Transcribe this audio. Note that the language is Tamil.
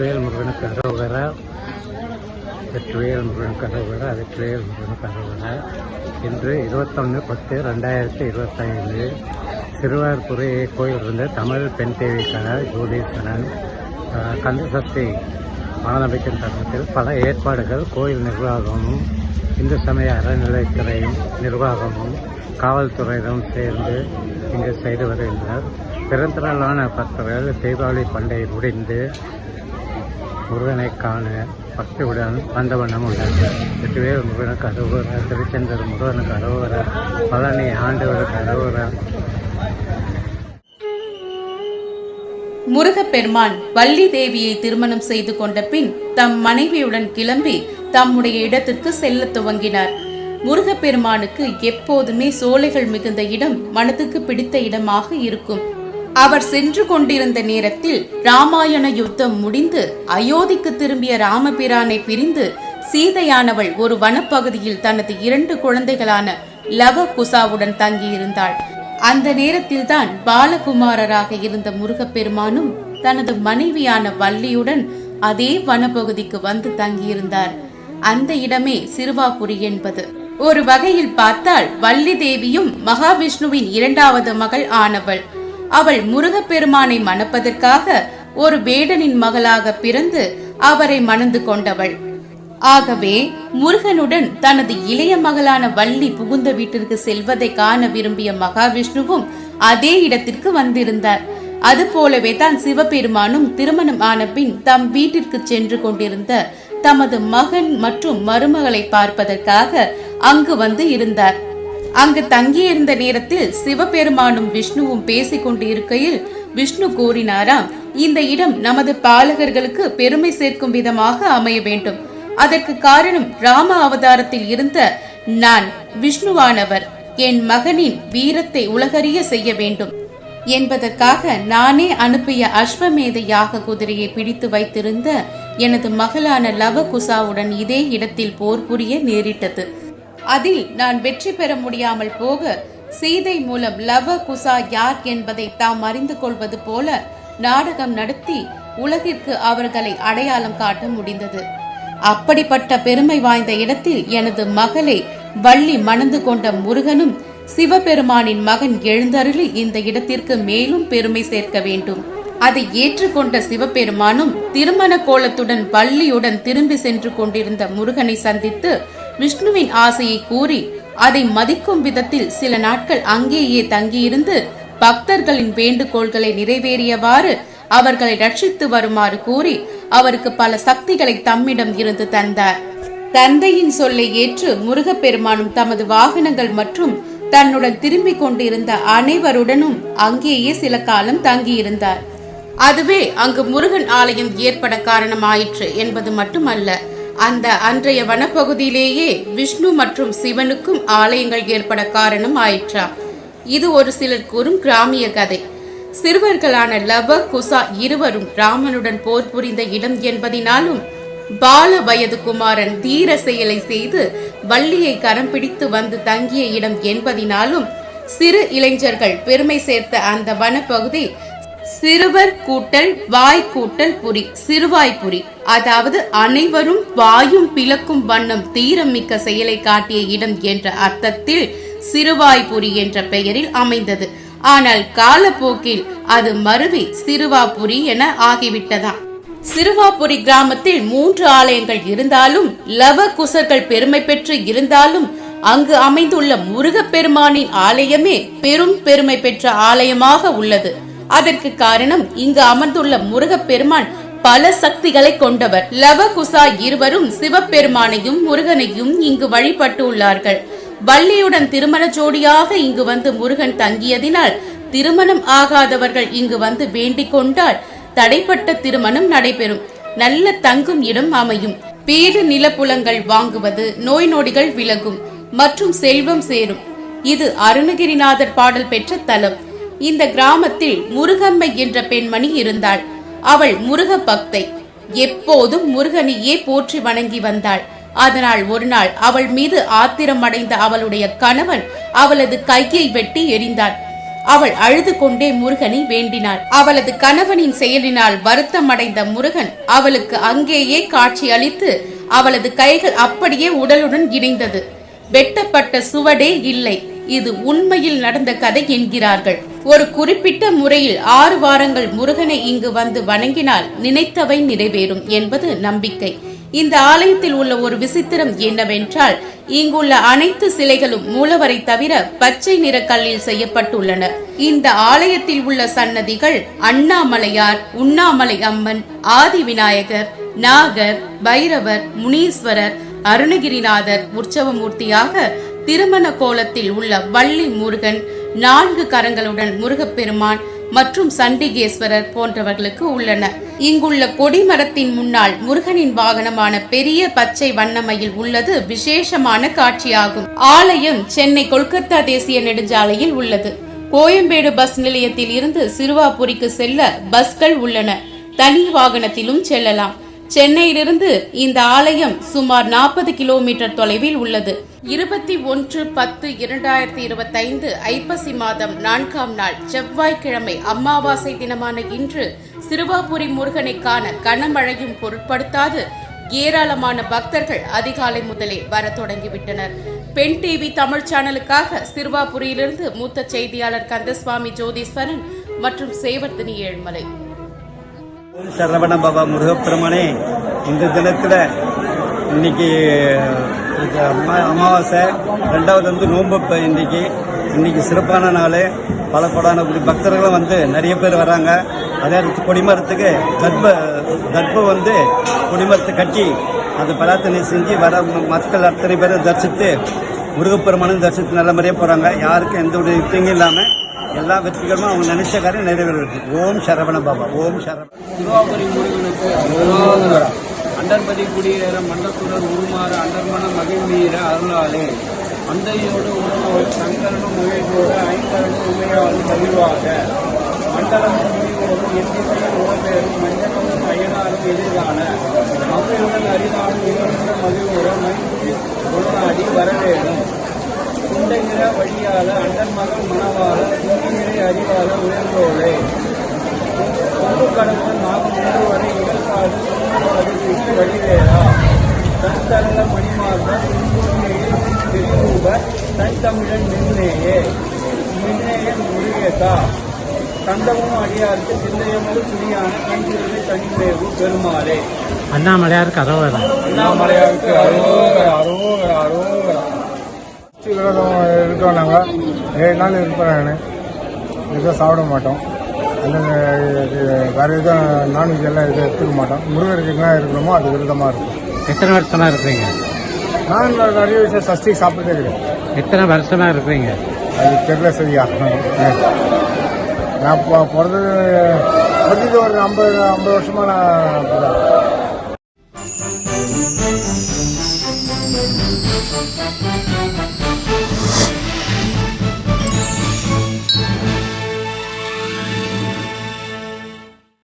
வெற்றிவேல் முருகனுக்கு அரோகரா வெற்றிவேல் முருகனுக்கு அரோகரா வெற்றிவேல் முருகனுக்கு அரோகரா இன்று இருபத்தொன்று பத்து ரெண்டாயிரத்தி இருபத்தைந்து சிறுவார்புரை கோயில் இருந்த தமிழ் பெண் தேவிக்கான ஜோதீஸ்வரன் ஆஹ், கந்தசக்தி மாணவிக்கும் தருணத்தில் பல ஏற்பாடுகள் கோயில் நிர்வாகமும் இந்து சமய அறநிலைத்துறையும் நிர்வாகமும் காவல்துறையிடம் சேர்ந்து இங்கு செய்து வருகின்றனர். பிறந்தநாளான பக்தர்கள் தீபாவளி பண்டிகை முடிந்து முருகனை காண பக்தியுடன் வந்தவண்ணம் உள்ளார் எட்டுவே முருகனுக்கு அறுவர திருச்செந்தூர் முருகனுக்கு பழனி ஆண்டவருக்கு அறுவர முருகப்பெருமான் வள்ளி தேவியை திருமணம் செய்து கொண்ட பின் தம் மனைவியுடன் கிளம்பி தம்முடைய இடத்திற்கு செல்ல துவங்கினார். முருகப்பெருமானுக்கு எப்போதுமே சோலைகள் மிகுந்த இடம் மனதுக்கு பிடித்த இடமாக இருக்கும். அவர் சென்று கொண்டிருந்த நேரத்தில் ராமாயண யுத்தம் முடிந்து அயோத்திக்கு திரும்பிய ராமபிரானை பிரிந்து சீதையானவள் ஒரு வனப்பகுதியில் தனது இரண்டு குழந்தைகளான லவ குசாவுடன் தங்கியிருந்தாள். அந்த நேரத்தில்தான் பாலகுமாரராக இருந்த முருகப்பெருமானும் தனது மனைவியான வள்ளியுடன் அதே வனப்பகுதிக்கு வந்து தங்கியிருந்தார். அந்த இடமே சிறுவாபுரி என்பது. ஒரு வகையில் பார்த்தால் வள்ளி தேவியும் மகாவிஷ்ணுவின் இரண்டாவது மகள் ஆனவள். அவள் முருகப்பெருமானை மணப்பதற்காக ஒரு வேடனின் மகளாக பிறந்து அவரை மணந்து கொண்டவள். ஆகவே முருகனுடன் தனது இளைய மகளான வள்ளி புகுந்த வீட்டிற்கு செல்வதை காண விரும்பிய மகாவிஷ்ணுவும் அதே இடத்திற்கு வந்திருந்தார். அது போலவே தான் சிவபெருமானும் திருமணம் ஆன பின் தம் வீட்டிற்கு சென்று கொண்டிருந்த தமது மகன் மற்றும் மருமகளை பார்ப்பதற்காக அங்கு வந்து இருந்தார். அங்கு தங்கியிருந்த நேரத்தில் சிவபெருமானும் விஷ்ணுவும் பேசிக் கொண்டிருக்கையில் விஷ்ணு கூறினாராம் இந்த இடம் நமது பாலகர்களுக்கு பெருமை சேர்க்கும் விதமாக அமைய வேண்டும். அதற்கு காரணம் ராம அவதாரத்தில் இருந்த நான் விஷ்ணுவானவர். என் மகனின் வீரத்தை உலகறிய செய்ய வேண்டும். என்பதற்காக நானே அனுப்பிய அஸ்வமேத யாக குதிரையை பிடித்து வைத்திருந்த எனது மகளான லவ குசாவுடன் இதே இடத்தில் போர் புரிய நேரிட்டது. அதில் நான் வெற்றி பெற முடியாமல் போக சீதை மூலம் லவ குசா யார் என்பதை தாம் அறிந்து கொள்வது போல நாடகம் நடத்தி உலகிற்கு அவர்களை அடையாளம் காட்ட முடிந்தது. அப்படிப்பட்ட பெருமை வாய்ந்த இடத்தில் எனது மகளை வள்ளி மணந்து கொண்ட முருகனும் சிவபெருமானின் மகன் எழுந்தருளி இந்த இடத்திற்கு மேலும் பெருமை சேர்க்க வேண்டும். அதை ஏற்றுக்கொண்ட சிவபெருமானும் திருமண கோலத்துடன் வள்ளியுடன் திரும்பி சென்று கொண்டிருந்த முருகனை சந்தித்து விஷ்ணுவின் ஆசையை கூறி அதை மதிக்கும் விதத்தில் சில நாட்கள் அங்கேயே தங்கியிருந்து பக்தர்களின் வேண்டுகோள்களை நிறைவேறியவாறு அவர்களை ரட்சித்து வருமாறு கூறி அவருக்கு பல சக்திகளை தம்மிடம் இருந்து தந்தார். தந்தையின் சொல்லை ஏற்று முருகப்பெருமானும் தமது வாகனங்கள் மற்றும் தன்னுடன் திரும்பிக் கொண்டிருந்த அனைவருடனும் அங்கேயே சில காலம் தங்கியிருந்தார். அதுவே அங்கு முருகன் ஆலயம் ஏற்பட காரணமாயிற்று என்பது மட்டுமல்ல. அந்த அன்றைய வனப்பகுதியிலேயே விஷ்ணு மற்றும் சிவனுக்கும் ஆலயங்கள் ஏற்பட காரணம் ஆயிற்றாம் இது ஒரு சிலர் கூறும் கிராமிய கதை. சிறுவர்களான லவ குசா இருவரும் ராமனுடன் போர் புரிந்த இடம் என்பதினாலும் பால வயது குமாரன் தீர செயலை செய்து வள்ளியை கரம் பிடித்து வந்து தங்கிய இடம் என்பதினாலும் சிறு இளைஞர்கள் பெருமை சேர்த்த அந்த வனப்பகுதி சிறுவர் கூட்டல் வாய் கூட்டல் புரி சிறுவாய்புரி அதாவது அனைவரும் வாயும் பிளக்கும் வண்ணம் தீரமிக்க செயலை காட்டிய இடம் என்ற அர்த்தத்தில் சிறுவாய்புரி என்ற பெயரில் அமைந்தது. ஆனால் காலப்போக்கில் அது மருவி சிறுவாபுரி என ஆகிவிட்டதாம் சிறுவாபுரி கிராமத்தில் மூன்று ஆலயங்கள் இருந்தாலும் லவ குசர்கள் பெருமை பெற்று இருந்தாலும் அங்கு அமைந்துள்ள முருகப்பெருமானின் ஆலயமே பெரும் பெருமை பெற்ற ஆலயமாக உள்ளது. அதற்கு காரணம் இங்கு அமர்ந்துள்ள முருகப்பெருமான் பல சக்திகளை கொண்டவர். லவகுசா இருவரும் சிவபெருமானையும் முருகனையும் இங்கு வழிபட்டு உள்ளார்கள் வள்ளியுடன் திருமண ஜோடியாக இங்கு வந்து முருகன் தங்கியதினால் திருமணம் ஆகாதவர்கள் இங்கு வந்து வேண்டிக் கொண்டால் தடைப்பட்ட திருமணம் நடைபெறும். நல்ல தங்கும் இடம் அமையும். பேறு நிலப்புலங்கள் வாங்குவது நோய் நொடிகள் விலகும் மற்றும் செல்வம் சேரும். இது அருணகிரிநாதர் பாடல் பெற்ற தலம். இந்த கிராமத்தில் முருகம்மை என்ற பெண்மணி இருந்தாள். அவள் முருக பக்தை எப்போதும் முருகனையே போற்றி வணங்கி வந்தாள். அதனால் ஒரு நாள் அவள் மீது ஆத்திரம் அடைந்த அவளுடைய கணவன் அவளது கையை வெட்டி எறிந்தான் அவள் அழுது கொண்டே முருகனை வேண்டினாள். அவளது கணவனின் செயலினால் வருத்தம் அடைந்த முருகன் அவளுக்கு அங்கேயே காட்சி அளித்து அவளது கைகள் அப்படியே உடலுடன் இணைந்தது. வெட்டப்பட்ட சுவடே இல்லை. இது உண்மையில் நடந்த கதை என்கிறார்கள். ஒரு குறிப்பிட்ட முறையில் ஆறு வாரங்கள் முருகனை இங்கு வந்து வணங்கினால் நினைத்தவை நிறைவேறும் என்பது நம்பிக்கை. இந்த ஆலயத்தில் உள்ள ஒரு விசித்திரம் என்னவென்றால் இங்குள்ள அனைத்து சிலைகளும் மூலவரை தவிர பச்சை நிற கல்லில் செய்யப்பட்டுள்ளன. இந்த ஆலயத்தில் உள்ள சன்னதிகள் அண்ணாமலையார் உண்ணாமலை அம்மன் ஆதி விநாயகர் நாகர் பைரவர் முனீஸ்வரர் அருணகிரிநாதர் உற்சவமூர்த்தியாக திருமண கோலத்தில் உள்ள வள்ளி முருகன் நான்கு கரங்களுடன் முருகப்பெருமான் மற்றும் சண்டிகேஸ்வரர் போன்றவர்களுக்கு உள்ளன இங்குள்ள கொடிமரத்தின் முன்னால் முருகனின் வாகனமான பெரிய பச்சை வண்ணமையில் உள்ளது விசேஷமான காட்சியாகும். ஆலயம் சென்னை கொல்கத்தா தேசிய நெடுஞ்சாலையில் உள்ளது. கோயம்பேடு பஸ் நிலையத்தில் இருந்து சிறுவாபுரிக்கு செல்ல பஸ்கள் உள்ளன. தனி வாகனத்திலும் செல்லலாம். சென்னையிலிருந்து இந்த ஆலயம் சுமார் நாற்பது கிலோமீட்டர் தொலைவில் உள்ளது. இருபத்தி ஒன்று பத்து இரண்டாயிரத்தி இருபத்தைந்து ஐப்பசி மாதம் நான்காம் நாள் செவ்வாய்க்கிழமை அமாவாசை தினமான இன்று சிறுவாபுரி முருகனை காண கனமழையும் பொருட்படுத்தாது ஏராளமான பக்தர்கள் அதிகாலை முதலே வர தொடங்கிவிட்டனர். பெண் டிவி தமிழ் சேனலுக்காக சிறுவாபுரியிலிருந்து மூத்த செய்தியாளர் கந்தசுவாமி ஜோதீஸ்வரன் மற்றும் சேவர்தினி ஏழ்மலை. சரவண பாபா முருகப்பெருமானே இந்த தினத்தில் இன்னைக்கு அம்மா- அமாவாசை ரெண்டாவது வந்து நோன்பு இன்னைக்கு இன்னைக்கு சிறப்பான நாள். பல கோடான பக்தர்களும் வந்து நிறைய பேர் வராங்க. அதே கொடிமரத்துக்கு கர்ப்ப கர்ப்பம் வந்து கொடிமரத்தை கட்டி அது பிரார்த்தனை செஞ்சு வர மக்கள் அத்தனை பேரை தரிசித்து முருகப்பெருமானும் தரிசித்து நல்ல முறையாக போகிறாங்க யாருக்கும் எந்த ஒரு தீங்கும் இல்லாமல் எல்லா வெற்றிகளும் அவங்க நினைச்ச காரியம் நிறைவேறுது ஓம் சரவண பாபா. ஓம் சரவண திருவாபுரி முருகனுக்கு அண்டர்பதி குடியேற மண்டத்துடன் உருமாற அண்டர்மன மகிழ்நீர அருளாளே. அந்தையோடு உணவு சங்கரனும் முயலோடு ஐந்தரனும் உமையாவது மகிழ்வாக மண்டலமும் முடிவோடு எத்திசையும் உடம்பெயரும் மஞ்சளும் அயனாரும் எதிரான. மக்களுடன் அரிதானும் இருந்த மகிழ்வோடு மைக்குடி உணராடி வரவேணும். குண்டைகிற வழியால அண்டர் மகள் மணவாள அறிவால உயர்ந்தோளே கொண்டு கடந்த நாகம் ஒன்று வரை சொன்னவாறு வீட்டு வழிவேறா தன் தரல துன்புண்மையில் பெரியூப தன் தமிழன் மின்னேயே மின்னேயன் முருகேசா கண்டமும் அடியாருக்கு சிந்தையமது துணியான கண் திருவை தனிமேவு பெருமாளே அண்ணாமலையாருக்கு அரோகரா அண்ணாமலையாருக்கு அரோகர அரோகர. அரோகரா விரதம் இருக்கோம் நாங்கள் ஏழு நாள் இருப்பேன் நான் எதுவும் சாப்பிட மாட்டோம். அந்த இது வேறு எதுவும் நான்வெஜ் எல்லாம் எதுவும் எடுத்துக்க மாட்டோம். முருகருக்கு என்ன இருக்கணுமோ அது விரதமாக இருக்கும். எத்தனை வருஷமா இருப்பீங்க நான் நிறைய விஷயம் சஷ்டி சாப்பிட்டதே கிடையாது எத்தனை வருஷமா இருப்பீங்க அது தெரியல சரியா. நான் பிறந்தது பிறந்தது ஒரு ஐம்பது ஐம்பது வருஷமா நான் பிறந்தேன்.